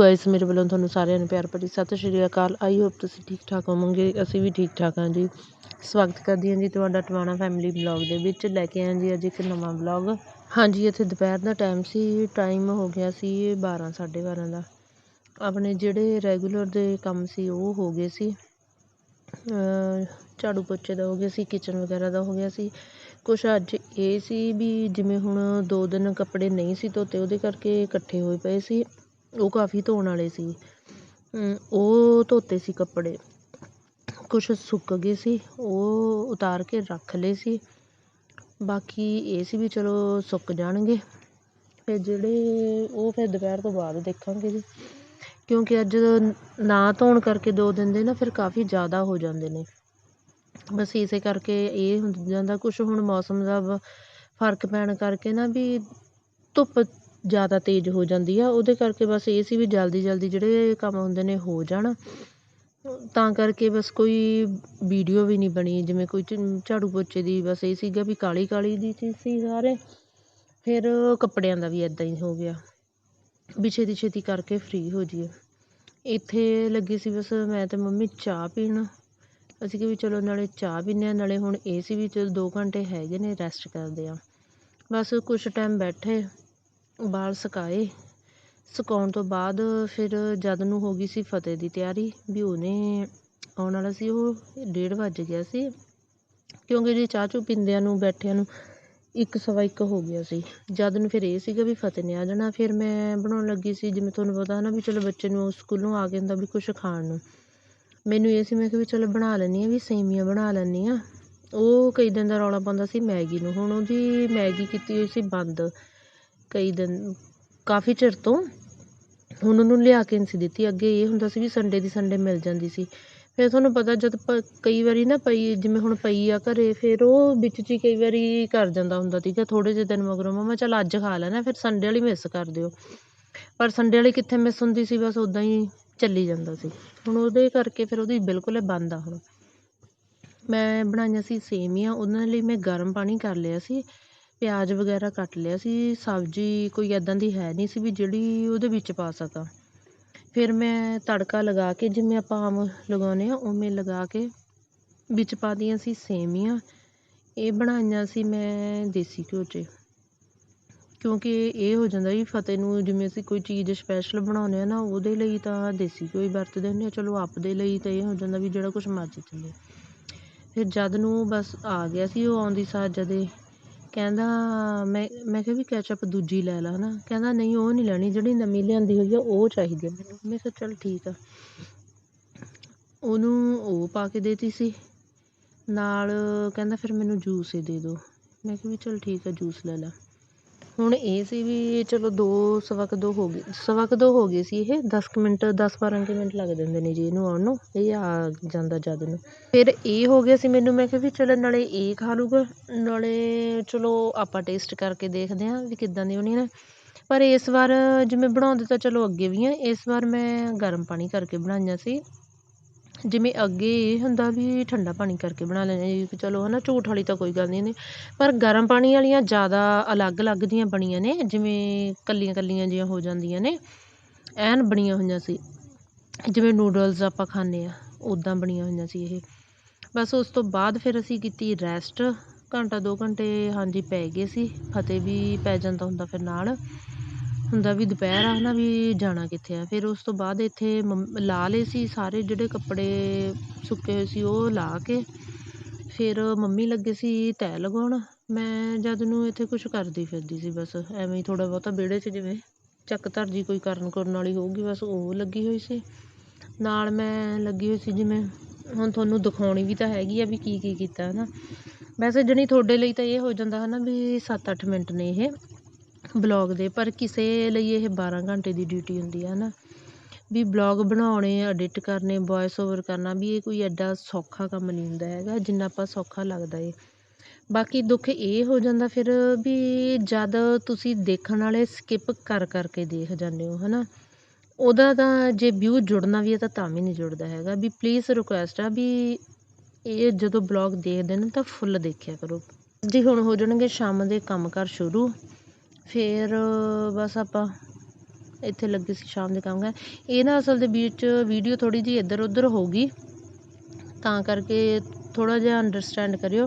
Guys ਮੇਰੇ ਵੱਲੋਂ ਤੁਹਾਨੂੰ ਸਾਰਿਆਂ ਨੂੰ ਪਿਆਰ ਭਰੀ। ਸਤਿ ਸ਼੍ਰੀ ਅਕਾਲ। ਆਈ ਹੋਪ ਤੁਸੀਂ ਠੀਕ ਠਾਕ ਹੋਵੋਗੇ। ਅਸੀਂ ਵੀ ਠੀਕ ਠਾਕ ਹਾਂ ਜੀ। ਸਵਾਗਤ ਕਰਦੀ ਹਾਂ ਜੀ ਤੁਹਾਡਾ ਟਵਾਣਾ ਫੈਮਿਲੀ ਬਲੌਗ ਦੇ ਵਿੱਚ। ਲੈ ਕੇ ਆਏ ਜੀ ਅੱਜ ਇੱਕ ਨਵਾਂ ਬਲੌਗ ਹਾਂਜੀ ਇੱਥੇ ਦੁਪਹਿਰ ਦਾ ਟਾਈਮ ਸੀ। ਟਾਈਮ ਹੋ ਗਿਆ ਸੀ 12 12:30 ਦਾ। ਆਪਣੇ ਜਿਹੜੇ ਰੈਗੂਲਰ ਦੇ ਕੰਮ ਸੀ, ਉਹ ਹੋ ਗਏ ਸੀ। ਝਾੜੂ ਪੋਚੇ ਦਾ ਹੋ ਗਿਆ ਸੀ ਕਿਚਨ ਵਗੈਰਾ ਦਾ ਹੋ ਗਿਆ ਸੀ। ਕੁਛ ਅੱਜ ਇਹ ਸੀ ਵੀ ਜਿਵੇਂ ਹੁਣ ਦੋ ਦਿਨ ਕੱਪੜੇ ਨਹੀਂ ਸੀ ਧੋਤੇ, ਉਹਦੇ ਕਰਕੇ ਇਕੱਠੇ ਹੋਏ ਪਏ ਸੀ। ਉਹ ਕਾਫੀ ਧੋਣ ਵਾਲੇ ਸੀ। ਉਹ ਧੋਤੇ ਸੀ ਕੱਪੜੇ। ਕੁਛ ਸੁੱਕ ਗਏ ਸੀ, ਉਹ ਉਤਾਰ ਕੇ ਰੱਖ ਲਏ ਸੀ। ਬਾਕੀ ਇਹ ਸੀ ਵੀ ਚਲੋ ਸੁੱਕ ਜਾਣਗੇ। ਫਿਰ ਜਿਹੜੇ ਉਹ ਫਿਰ ਦੁਪਹਿਰ ਤੋਂ ਬਾਅਦ ਦੇਖਾਂਗੇ ਜੀ। ਕਿਉਂਕਿ ਅੱਜ ਨਾ ਧੋਣ ਕਰਕੇ ਦੋ ਦਿਨ ਦੇ ਨਾ ਫਿਰ ਕਾਫੀ ਜ਼ਿਆਦਾ ਹੋ ਜਾਂਦੇ ਨੇ। ਬਸ ਇਸੇ ਕਰਕੇ ਇਹ ਹੁੰਦਾ ਜਾਂਦਾ ਕੁਛ ਹੁਣ ਮੌਸਮ ਦਾ ਫ਼ਰਕ ਪੈਣ ਕਰਕੇ ਨਾ ਵੀ ਧੁੱਪ ਜ਼ਿਆਦਾ ਤੇਜ਼ ਹੋ ਜਾਂਦੀ ਆ, ਉਹਦੇ ਕਰਕੇ ਬਸ ਇਹ ਸੀ ਵੀ ਜਲਦੀ ਜਲਦੀ ਜਿਹੜੇ ਕੰਮ ਹੁੰਦੇ ਨੇ ਹੋ ਜਾਣ। ਤਾਂ ਕਰਕੇ ਬਸ ਕੋਈ ਵੀਡੀਓ ਵੀ ਨਹੀਂ ਬਣੀ, ਜਿਵੇਂ ਕੋਈ ਝਾੜੂ ਪੋਚੇ ਦੀ ਬਸ ਇਹ ਸੀਗਾ ਵੀ ਕਾਹਲੀ ਕਾਹਲੀ ਦੀ ਚੀਜ਼ ਸੀ ਸਾਰੇ, ਫਿਰ ਕੱਪੜਿਆਂ ਦਾ ਵੀ ਇੱਦਾਂ ਹੀ ਹੋ ਗਿਆ। ਵੀ ਛੇਤੀ ਛੇਤੀ ਕਰਕੇ ਫ੍ਰੀ ਹੋ ਜਾਈਏ। ਇੱਥੇ ਲੱਗੀ ਸੀ ਬਸ ਮੈਂ ਤੇ ਮੰਮੀ ਚਾਹ ਪੀਣ। ਅਸੀਂ ਕਿ ਵੀ ਚਲੋ ਨਾਲੇ ਚਾਹ ਪੀਂਦੇ ਹਾਂ, ਨਾਲੇ ਹੁਣ ਇਹ ਸੀ ਵੀ ਚਲੋ ਦੋ ਘੰਟੇ ਹੈਗੇ ਨੇ ਰੈਸਟ ਕਰਦੇ ਹਾਂ। ਬਸ ਕੁਛ ਟਾਈਮ ਬੈਠੇ। ਵਾਲ ਸੁਕਾਏ। ਸੁਕਾਉਣ ਤੋਂ ਬਾਅਦ ਫਿਰ ਜਦ ਨੂੰ ਹੋ ਗਈ ਸੀ ਫਤਿਹ ਦੀ ਤਿਆਰੀ, ਵੀ ਉਹਨੇ ਆਉਣ ਵਾਲਾ ਸੀ, ਉਹ ਡੇਢ ਵੱਜ ਗਿਆ ਸੀ। ਕਿਉਂਕਿ ਜੀ ਚਾਹ ਚੂ ਪੀਂਦਿਆਂ ਨੂੰ, ਬੈਠਿਆਂ ਨੂੰ ਇੱਕ ਸਵਾ ਇੱਕ ਹੋ ਗਿਆ ਸੀ। ਜਦ ਨੂੰ ਫਿਰ ਇਹ ਸੀਗਾ ਵੀ ਫਤਿਹ ਨੇ ਆ ਜਾਣਾ, ਫਿਰ ਮੈਂ ਬਣਾਉਣ ਲੱਗੀ ਸੀ, ਜਿਵੇਂ ਤੁਹਾਨੂੰ ਪਤਾ ਨਾ ਵੀ ਚਲੋ ਬੱਚੇ ਨੂੰ ਸਕੂਲੋਂ ਆ ਕੇ ਹੁੰਦਾ ਵੀ ਕੁਛ ਖਾਣ ਨੂੰ। ਮੈਨੂੰ ਇਹ ਸੀ, ਮੈਂ ਕਿਹਾ ਵੀ ਚਲੋ ਬਣਾ ਲੈਂਦੀ ਹਾਂ ਵੀ ਸੇਮੀਆਂ ਬਣਾ ਲੈਂਦੀ ਹਾਂ। ਉਹ ਕਈ ਦਿਨ ਦਾ ਰੌਲਾ ਪਾਉਂਦਾ ਸੀ ਮੈਗੀ ਨੂੰ। ਹੁਣ ਉਹਦੀ ਮੈਗੀ ਕੀਤੀ ਹੋਈ ਸੀ ਬੰਦ। ਕਈ ਦਿਨ, ਕਾਫੀ ਚਿਰ ਤੋਂ ਹੁਣ ਉਹਨੂੰ ਲਿਆ ਕੇ ਨਹੀਂ ਸੀ ਦਿੱਤੀ। ਅੱਗੇ ਇਹ ਹੁੰਦਾ ਸੀ ਵੀ ਸੰਡੇ ਦੀ ਸੰਡੇ ਮਿਲ ਜਾਂਦੀ ਸੀ। ਫਿਰ ਤੁਹਾਨੂੰ ਪਤਾ ਜਦ ਪ, ਕਈ ਵਾਰੀ ਨਾ ਪਈ, ਜਿਵੇਂ ਹੁਣ ਪਈ ਆ ਘਰ, ਫਿਰ ਉਹ ਵਿੱਚ 'ਚ ਹੀ ਕਈ ਵਾਰੀ ਕਰ ਜਾਂਦਾ ਹੁੰਦਾ ਸੀਗਾ ਥੋੜ੍ਹੇ ਜਿਹੇ ਦਿਨ ਮਗਰੋਂ, ਮੰਮਾ, ਚੱਲ ਅੱਜ ਖਾ ਲੈਣਾ, ਫਿਰ ਸੰਡੇ ਵਾਲੀ ਮਿਸ ਕਰ ਦਿਓ। ਪਰ ਸੰਡੇ ਵਾਲੀ ਕਿੱਥੇ ਮਿਸ ਹੁੰਦੀ ਸੀ, ਬਸ ਉੱਦਾਂ ਹੀ ਚੱਲੀ ਜਾਂਦਾ ਸੀ। ਹੁਣ ਉਹਦੇ ਕਰਕੇ ਫਿਰ ਉਹਦੀ ਬਿਲਕੁਲ ਬੰਦ ਆ ਹੁਣ। ਮੈਂ ਬਣਾਈਆਂ ਸੀ ਸੇਮੀਆਂ ਉਹਨਾਂ ਲਈ ਮੈਂ ਗਰਮ ਪਾਣੀ ਕਰ ਲਿਆ ਸੀ। ਪਿਆਜ਼ ਵਗੈਰਾ ਕੱਟ ਲਿਆ ਸੀ, ਸਬਜ਼ੀ ਕੋਈ ਇੱਦਾਂ ਦੀ ਹੈ ਨਹੀਂ ਸੀ ਵੀ ਜਿਹੜੀ ਉਹਦੇ ਵਿੱਚ ਪਾ ਸਕਾਂ। ਫਿਰ ਮੈਂ ਤੜਕਾ ਲਗਾ ਕੇ, ਜਿਵੇਂ ਆਪਾਂ ਆਮ ਲਗਾਉਂਦੇ ਹਾਂ, ਉਵੇਂ ਲਗਾ ਕੇ ਵਿੱਚ ਪਾ ਦਿੱਤੀਆਂ ਸੀ ਸੇਮੀਆਂ। ਇਹ ਬਣਾਈਆਂ ਸੀ ਮੈਂ ਦੇਸੀ ਘਿਓ 'ਚ। ਕਿਉਂਕਿ ਇਹ ਹੋ ਜਾਂਦਾ ਵੀ ਫਤਿਹ ਨੂੰ ਜਿਵੇਂ ਅਸੀਂ ਕੋਈ ਚੀਜ਼ ਸਪੈਸ਼ਲ ਬਣਾਉਂਦੇ ਹਾਂ ਨਾ, ਉਹਦੇ ਲਈ ਤਾਂ ਦੇਸੀ ਘਿਓ ਹੀ ਵਰਤਦੇ ਹੁੰਦੇ ਹਾਂ। ਚਲੋ ਆਪਦੇ ਲਈ ਤਾਂ ਇਹ ਹੋ ਜਾਂਦਾ ਵੀ ਜਿਹੜਾ ਕੁਛ ਮਰਜ਼ੀ ਚੱਲੇ ਫਿਰ ਜਦ ਨੂੰ ਬਸ ਆ ਗਿਆ ਸੀ, ਉਹ ਆਉਂਦੀ ਸਾਰ ਜਦੇ ਕਹਿੰਦਾ, ਮੈਂ ਮੈਂ ਕਿਹਾ ਵੀ ਕੈਚਅਪ ਦੂਜੀ ਲੈ ਲਾ ਹੈ ਨਾ। ਕਹਿੰਦਾ, ਨਹੀਂ, ਉਹ ਨਹੀਂ ਲੈਣੀ, ਜਿਹੜੀ ਨਵੀਂ ਲਿਆਂਦੀ ਹੋਈ ਆ, ਉਹ ਚਾਹੀਦੀ ਆ ਮੈਨੂੰ। ਮੈਂ ਕਿਹਾ, ਚੱਲ ਠੀਕ ਆ। ਉਹਨੂੰ ਉਹ ਪਾ ਕੇ ਦੇਤੀ ਸੀ। ਨਾਲ ਕਹਿੰਦਾ, ਫਿਰ ਮੈਨੂੰ ਜੂਸ ਹੀ ਦੇ ਦਿਓ। ਮੈਂ ਕਿਹਾ ਵੀ ਚੱਲ ਠੀਕ ਆ ਜੂਸ ਲੈ ਲਾ। ਹੁਣ ਇਹ ਸੀ ਵੀ ਚਲੋ ਦੋ, ਸਵਾ ਕੁ ਦੋ ਹੋ ਗਏ, ਸਵਾ ਕੁ ਦੋ ਹੋ ਗਏ ਸੀ ਇਹ, ਦਸ ਕੁ ਮਿੰਟ, ਦਸ ਬਾਰਾਂ ਕੁ ਮਿੰਟ ਲੱਗ ਜਾਂਦੇ ਨੇ ਜੀ ਇਹਨੂੰ ਆਉਣ ਨੂੰ, ਇਹ ਆ ਜਾਂਦਾ ਜਦ ਨੂੰ। ਫਿਰ ਇਹ ਹੋ ਗਿਆ ਸੀ ਮੈਨੂੰ, ਮੈਂ ਕਿਹਾ ਵੀ ਚਲੋ ਨਾਲੇ ਇਹ ਖਾ ਲੂਗਾ ਨਾਲੇ ਚਲੋ ਆਪਾਂ ਟੇਸਟ ਕਰਕੇ ਦੇਖਦੇ ਹਾਂ ਵੀ ਕਿੱਦਾਂ ਦੀ ਹੋਣੀ ਨੇ। ਪਰ ਇਸ ਵਾਰ ਜਿਵੇਂ ਬਣਾਉਂਦੇ ਤਾਂ ਚਲੋ ਅੱਗੇ ਵੀ ਆ ਇਸ ਵਾਰ ਮੈਂ ਗਰਮ ਪਾਣੀ ਕਰਕੇ ਬਣਾਈਆਂ ਸੀ। ਜਿਵੇਂ ਅੱਗੇ ਇਹ ਹੁੰਦਾ ਵੀ ਠੰਡਾ ਪਾਣੀ ਕਰਕੇ ਬਣਾ ਲੈਂਦੇ ਜੀ ਚਲੋ ਹੈ ਨਾ ਝੂਠ ਵਾਲੀ ਤਾਂ ਕੋਈ ਗੱਲ ਨਹੀਂ ਨੇ ਪਰ ਗਰਮ ਪਾਣੀ ਵਾਲੀਆਂ ਜ਼ਿਆਦਾ ਅਲੱਗ-ਅਲੱਗ ਦੀਆਂ ਬਣੀਆਂ ਨੇ, ਜਿਵੇਂ ਇਕੱਲੀਆਂ ਇਕੱਲੀਆਂ ਜਿਹੀਆਂ ਹੋ ਜਾਂਦੀਆਂ ਨੇ। ਐਨ ਬਣੀਆਂ ਹੋਈਆਂ ਸੀ। ਜਿਵੇਂ ਨੂਡਲਸ ਆਪਾਂ ਖਾਂਦੇ ਹਾਂ ਉੱਦਾਂ ਬਣੀਆਂ ਹੋਈਆਂ ਸੀ ਇਹ। ਬਸ ਉਸ ਤੋਂ ਬਾਅਦ ਫਿਰ ਅਸੀਂ ਕੀਤੀ ਰੈਸਟ। ਘੰਟਾ ਦੋ ਘੰਟੇ ਹਾਂਜੀ ਪੈ ਗਏ ਸੀ। ਫਤਿਹ ਵੀ ਪੈ ਜਾਂਦਾ ਹੁੰਦਾ ਫਿਰ ਨਾਲ। ਹੁੰਦਾ ਵੀ ਦੁਪਹਿਰ ਆ ਨਾ ਵੀ ਜਾਣਾ ਕਿੱਥੇ ਆ। ਫਿਰ ਉਸ ਤੋਂ ਬਾਅਦ ਇੱਥੇ ਮੰ ਲਾ ਲਏ ਸੀ ਸਾਰੇ ਜਿਹੜੇ ਕੱਪੜੇ ਸੁੱਕੇ ਹੋਏ ਸੀ ਉਹ ਲਾ ਕੇ। ਫਿਰ ਮੰਮੀ ਲੱਗੇ ਸੀ ਤੈਅ ਲਗਾਉਣ। ਮੈਂ ਜਦ ਨੂੰ ਇੱਥੇ ਕੁਛ ਕਰਦੀ ਫਿਰਦੀ ਸੀ ਬਸ, ਐਵੇਂ ਹੀ ਥੋੜ੍ਹਾ ਬਹੁਤਾ ਵਿਹੜੇ 'ਚ ਜਿਵੇਂ ਚੱਕ ਧਰਜੀ ਕੋਈ ਕਰਨ ਕਰਨ ਵਾਲੀ ਹੋਊਗੀ, ਬਸ ਉਹ ਲੱਗੀ ਹੋਈ ਸੀ। ਨਾਲ ਮੈਂ ਲੱਗੀ ਹੋਈ ਸੀ ਜਿਵੇਂ ਹੁਣ ਤੁਹਾਨੂੰ ਦਿਖਾਉਣੀ ਵੀ ਤਾਂ ਹੈਗੀ ਆ ਵੀ ਕੀ ਕੀ ਕੀਤਾ ਹੈ ਨਾ ਵੈਸੇ ਜਣੀ ਤੁਹਾਡੇ ਲਈ ਤਾਂ ਇਹ ਹੋ ਜਾਂਦਾ ਹੈ ਨਾ ਵੀ 7-8 ਮਿੰਟ ਨੇ ਇਹ। ਬਲੋਗ ਦੇ, ਪਰ ਕਿਸੇ ਲਈ ਇਹ 12 ਘੰਟੇ ਦੀ ਡਿਊਟੀ ਹੁੰਦੀ ਹੈ ਨਾ। ਵੀ ਬਲੋਗ ਬਣਾਉਣੇ ਐਡਿਟ ਕਰਨੇ ਵੋਇਸ ਓਵਰ ਕਰਨਾ, ਵੀ ਇਹ ਕੋਈ ਐਡਾ ਸੌਖਾ ਕੰਮ ਨਹੀਂ ਹੁੰਦਾ ਹੈਗਾ, ਜਿੰਨਾ ਆਪਾਂ ਸੌਖਾ ਲੱਗਦਾ ਏ। ਬਾਕੀ ਦੁੱਖ ਇਹ ਹੋ ਜਾਂਦਾ ਫਿਰ ਵੀ ਜਦ ਤੁਸੀਂ ਦੇਖਣ ਵਾਲੇ ਸਕਿਪ ਕਰ ਕਰਕੇ ਦੇਖ ਜਾਂਦੇ ਹੋ ਹੈ ਨਾ ਉਹਦਾ ਤਾਂ ਜੇ ਵਿਊ ਜੁੜਨਾ ਵੀ ਹੈ ਤਾਂ ਤਾਂ ਵੀ ਨਹੀਂ ਜੁੜਦਾ ਹੈਗਾ। ਵੀ ਪਲੀਜ਼ ਰਿਕੁਐਸਟ ਆ ਵੀ ਇਹ ਜਦੋਂ ਬਲੌਗ ਦੇਖਦੇ ਨੇ ਤਾਂ ਫੁੱਲ ਦੇਖਿਆ ਕਰੋ। ਜੀ ਹੁਣ ਹੋ ਜਾਣਗੇ ਸ਼ਾਮ ਦੇ ਕੰਮ ਕਰ ਸ਼ੁਰੂ। ਫਿਰ ਬਸ ਆਪਾਂ ਇੱਥੇ ਲੱਗੇ ਸੀ ਸ਼ਾਮ ਦੇ ਕੰਮ ਕਰ ਇਹ ਨਾ ਅਸਲ ਦੇ ਵਿੱਚ ਵੀਡੀਓ ਥੋੜ੍ਹੀ ਜਿਹੀ ਇੱਧਰ ਉੱਧਰ ਹੋ ਗਈ। ਤਾਂ ਕਰਕੇ ਥੋੜ੍ਹਾ ਜਿਹਾ ਅੰਡਰਸਟੈਂਡ ਕਰਿਓ।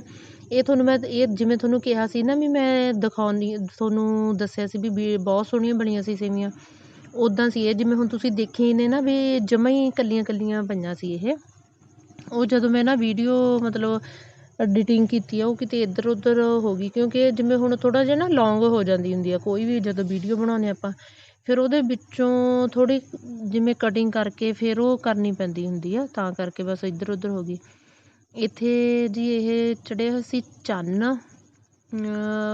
ਇਹ ਤੁਹਾਨੂੰ ਮੈਂ, ਇਹ ਜਿਵੇਂ ਤੁਹਾਨੂੰ ਕਿਹਾ ਸੀ ਨਾ ਵੀ ਮੈਂ ਦਿਖਾਉਂਦੀ, ਤੁਹਾਨੂੰ ਦੱਸਿਆ ਸੀ ਵੀ ਬਹੁਤ ਸੋਹਣੀਆਂ ਬਣੀਆਂ ਸੀ ਸੇਵੀਆਂ ਉਦਾਂ ਸੀ ਇਹ, ਜਿਵੇਂ ਹੁਣ ਤੁਸੀਂ ਦੇਖੇ ਨੇ ਨਾ ਵੀ ਜਮਾਂ ਹੀ ਕੱਲੀਆਂ ਕੱਲੀਆਂ ਪਈਆਂ ਸੀ ਇਹ। ਉਹ ਜਦੋਂ ਮੈਂ ਨਾ ਵੀਡੀਓ ਮਤਲਬ ਐਡੀਟਿੰਗ ਕੀਤੀ ਆ, ਉਹ ਕਿਤੇ ਇੱਧਰ ਉੱਧਰ ਹੋ ਗਈ, ਕਿਉਂਕਿ ਜਿਵੇਂ ਹੁਣ ਥੋੜ੍ਹਾ ਜਿਹਾ ਨਾ ਲੌਂਗ ਹੋ ਜਾਂਦੀ ਹੁੰਦੀ ਆ, ਕੋਈ ਵੀ ਜਦੋਂ ਵੀਡੀਓ ਬਣਾਉਂਦੇ ਆਪਾਂ, ਫਿਰ ਉਹਦੇ ਵਿੱਚੋਂ ਥੋੜ੍ਹੀ ਜਿਵੇਂ ਕਟਿੰਗ ਕਰਕੇ ਫਿਰ ਉਹ ਕਰਨੀ ਪੈਂਦੀ ਹੁੰਦੀ ਆ, ਤਾਂ ਕਰਕੇ ਬਸ ਇੱਧਰ ਉੱਧਰ ਹੋ ਗਈ। ਇੱਥੇ ਜੀ ਇਹ ਚੜ੍ਹਿਆ ਹੋਇਆ ਸੀ ਚੰਨ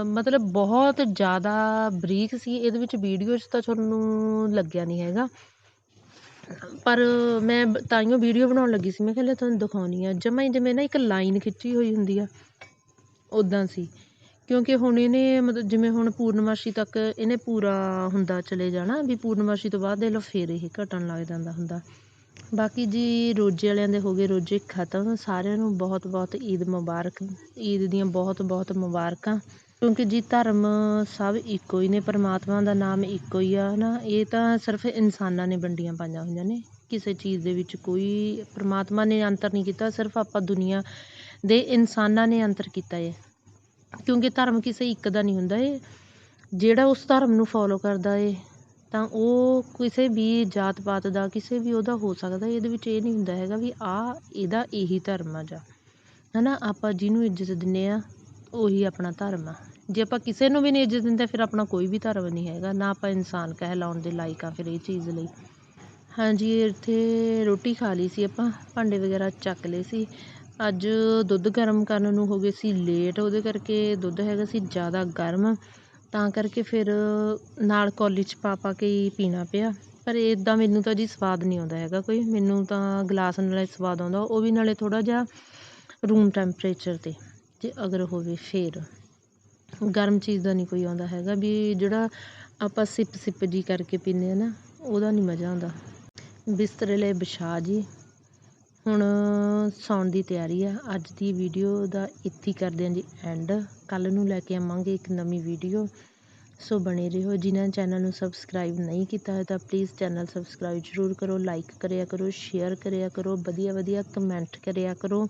ਮਤਲਬ ਬਹੁਤ ਜ਼ਿਆਦਾ ਬਰੀਕ ਸੀ, ਇਹਦੇ ਵਿੱਚ ਵੀਡੀਓ 'ਚ ਤਾਂ ਤੁਹਾਨੂੰ ਲੱਗਿਆ ਨਹੀਂ ਹੈਗਾ। ਪਰ ਮੈਂ ਤਾਈਓ ਵੀਡੀਓ ਬਣਾਉਣ ਲੱਗੀ ਸੀ। ਮੈਂ ਕਿਹਾ, ਲੈ, ਤੁਹਾਨੂੰ ਦਿਖਾਉਣੀ ਆ। ਜਮਾਂ ਹੀ ਜਿਵੇਂ ਨਾ ਇੱਕ ਲਾਈਨ ਖਿੱਚੀ ਹੋਈ ਹੁੰਦੀ ਆ ਉੱਦਾਂ ਸੀ। ਕਿਉਂਕਿ ਹੁਣ ਇਹਨੇ ਮਤਲਬ ਜਿਵੇਂ ਹੁਣ ਪੂਰਨਮਾਸ਼ੀ ਤੱਕ ਇਹਨੇ ਪੂਰਾ ਹੁੰਦਾ ਚਲੇ ਜਾਣਾ, ਵੀ ਪੂਰਨਮਾਸ਼ੀ ਤੋਂ ਬਾਅਦ ਦੇਖ ਲਓ ਫਿਰ ਇਹ ਘਟਣ ਲੱਗ ਜਾਂਦਾ ਹੁੰਦਾ। ਬਾਕੀ ਜੀ ਰੋਜ਼ੇ ਵਾਲਿਆਂ ਦੇ ਹੋ ਗਏ ਰੋਜ਼ੇ ਖਤਮ। ਸਾਰਿਆਂ ਨੂੰ ਬਹੁਤ ਬਹੁਤ ਈਦ ਮੁਬਾਰਕ, ਈਦ ਦੀਆਂ ਬਹੁਤ ਬਹੁਤ ਮੁਬਾਰਕਾਂ। ਕਿਉਂਕਿ ਜੀ ਧਰਮ ਸਭ ਇੱਕੋ ਹੀ ਨੇ, ਪਰਮਾਤਮਾ ਦਾ ਨਾਮ ਇੱਕੋ ਹੀ ਆ ਹੈ ਨਾ ਇਹ ਤਾਂ ਸਿਰਫ ਇਨਸਾਨਾਂ ਨੇ ਵੰਡੀਆਂ ਪਾਈਆਂ ਹੋਈਆਂ ਨੇ। ਕਿਸੇ ਚੀਜ਼ ਦੇ ਵਿੱਚ ਕੋਈ ਪਰਮਾਤਮਾ ਨੇ ਅੰਤਰ ਨਹੀਂ ਕੀਤਾ, ਸਿਰਫ ਆਪਾਂ ਦੁਨੀਆ ਦੇ ਇਨਸਾਨਾਂ ਨੇ ਅੰਤਰ ਕੀਤਾ ਹੈ ਕਿਉਂਕਿ ਧਰਮ ਕਿਸੇ ਇੱਕ ਦਾ ਨਹੀਂ ਹੁੰਦਾ ਇਹ ਜਿਹੜਾ ਉਸ ਧਰਮ ਨੂੰ ਫੋਲੋ ਕਰਦਾ ਏ, ਤਾਂ ਉਹ ਕਿਸੇ ਵੀ ਜਾਤ ਪਾਤ ਦਾ, ਕਿਸੇ ਵੀ ਉਹਦਾ ਹੋ ਸਕਦਾ ਇਹਦੇ ਵਿੱਚ ਇਹ ਨਹੀਂ ਹੁੰਦਾ ਹੈਗਾ ਵੀ ਆ, ਇਹਦਾ ਇਹੀ ਧਰਮ ਆ ਜਾਂ ਹੈ ਨਾ ਆਪਾਂ ਜਿਹਨੂੰ ਇੱਜ਼ਤ ਦਿੰਦੇ ਆ, ਉਹੀ ਆਪਣਾ ਧਰਮ ਆ। ਜੇ ਆਪਾਂ ਕਿਸੇ ਨੂੰ ਵੀ ਨਹੀਂ ਇੱਜ਼ਤ ਦਿੰਦੇ, ਫਿਰ ਆਪਣਾ ਕੋਈ ਵੀ ਧਰਮ ਨਹੀਂ ਹੈਗਾ। ਨਾ ਆਪਾਂ ਇਨਸਾਨ ਕਹਿਲਾਉਣ ਦੇ ਲਾਇਕ ਹਾਂ ਫਿਰ ਇਹ ਚੀਜ਼ ਲਈ। ਹਾਂਜੀ, ਇੱਥੇ ਰੋਟੀ ਖਾ ਲਈ ਸੀ ਆਪਾਂ, ਭਾਂਡੇ ਵਗੈਰਾ ਚੱਕ ਲਏ ਸੀ। ਅੱਜ ਦੁੱਧ ਗਰਮ ਕਰਨ ਨੂੰ ਹੋ ਗਏ ਸੀ ਲੇਟ ਉਹਦੇ ਕਰਕੇ ਦੁੱਧ ਹੈਗਾ ਸੀ ਜ਼ਿਆਦਾ ਗਰਮ। ਤਾਂ ਕਰਕੇ ਫਿਰ ਨਾਲ ਕੌਲੀ 'ਚ ਪਾ ਪਾ ਕੇ ਹੀ ਪੀਣਾ ਪਿਆ। ਪਰ ਇੱਦਾਂ ਮੈਨੂੰ ਤਾਂ ਜੀ ਸਵਾਦ ਨਹੀਂ ਆਉਂਦਾ ਹੈਗਾ ਕੋਈ। ਮੈਨੂੰ ਤਾਂ ਗਲਾਸ ਨਾਲ ਸਵਾਦ ਆਉਂਦਾ, ਉਹ ਵੀ ਨਾਲੇ ਥੋੜ੍ਹਾ ਜਿਹਾ ਰੂਮ ਟੈਂਪਰੇਚਰ 'ਤੇ, ਜੇ ਅਗਰ ਹੋਵੇ ਫਿਰ। ਗਰਮ ਚੀਜ਼ ਦਾ ਨਹੀਂ ਕੋਈ ਆਉਂਦਾ ਹੈਗਾ ਵੀ ਜਿਹੜਾ ਆਪਾਂ ਸਿਪ ਸਿਪ ਜੀ ਕਰਕੇ ਪੀਂਦੇ ਆ ਨਾ, ਉਹਦਾ ਨਹੀਂ ਮਜ਼ਾ ਆਉਂਦਾ। ਬਿਸਤਰੇ ਲਈ ਵਿਛਾ ਜੀ। ਹੁਣ ਸੌਣ ਦੀ ਤਿਆਰੀ ਆ। ਅੱਜ ਦੀ ਵੀਡੀਓ ਦਾ ਇੱਥੇ ਕਰਦੇ ਹਾਂ ਜੀ ਐਂਡ ਕੱਲ ਨੂੰ ਲੈ ਕੇ ਆਵਾਂਗੇ ਇੱਕ ਨਵੀਂ ਵੀਡੀਓ। ਸੋ ਬਣੇ ਰਹੋ। ਜਿਨ੍ਹਾਂ ਚੈਨਲ ਨੂੰ ਸਬਸਕ੍ਰਾਈਬ ਨਹੀਂ ਕੀਤਾ ਹੈ ਤਾਂ ਪਲੀਜ਼ ਚੈਨਲ ਸਬਸਕ੍ਰਾਈਬ ਜ਼ਰੂਰ ਕਰੋ ਲਾਈਕ ਕਰਿਆ ਕਰੋ ਸ਼ੇਅਰ ਕਰਿਆ ਕਰੋ ਵਧੀਆ ਵਧੀਆ ਕਮੈਂਟ ਕਰਿਆ ਕਰੋ।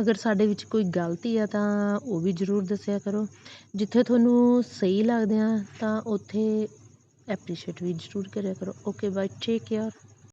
ਅਗਰ ਸਾਡੇ ਵਿੱਚ ਕੋਈ ਗਲਤੀ ਆ ਤਾਂ ਉਹ ਵੀ ਜ਼ਰੂਰ ਦੱਸਿਆ ਕਰੋ। ਜਿੱਥੇ ਤੁਹਾਨੂੰ ਸਹੀ ਲੱਗਦੇ ਆ ਤਾਂ ਉੱਥੇ ਐਪਰੀਸ਼ੀਏਟ ਵੀ ਜ਼ਰੂਰ ਕਰਿਆ ਕਰੋ। Okay bye take care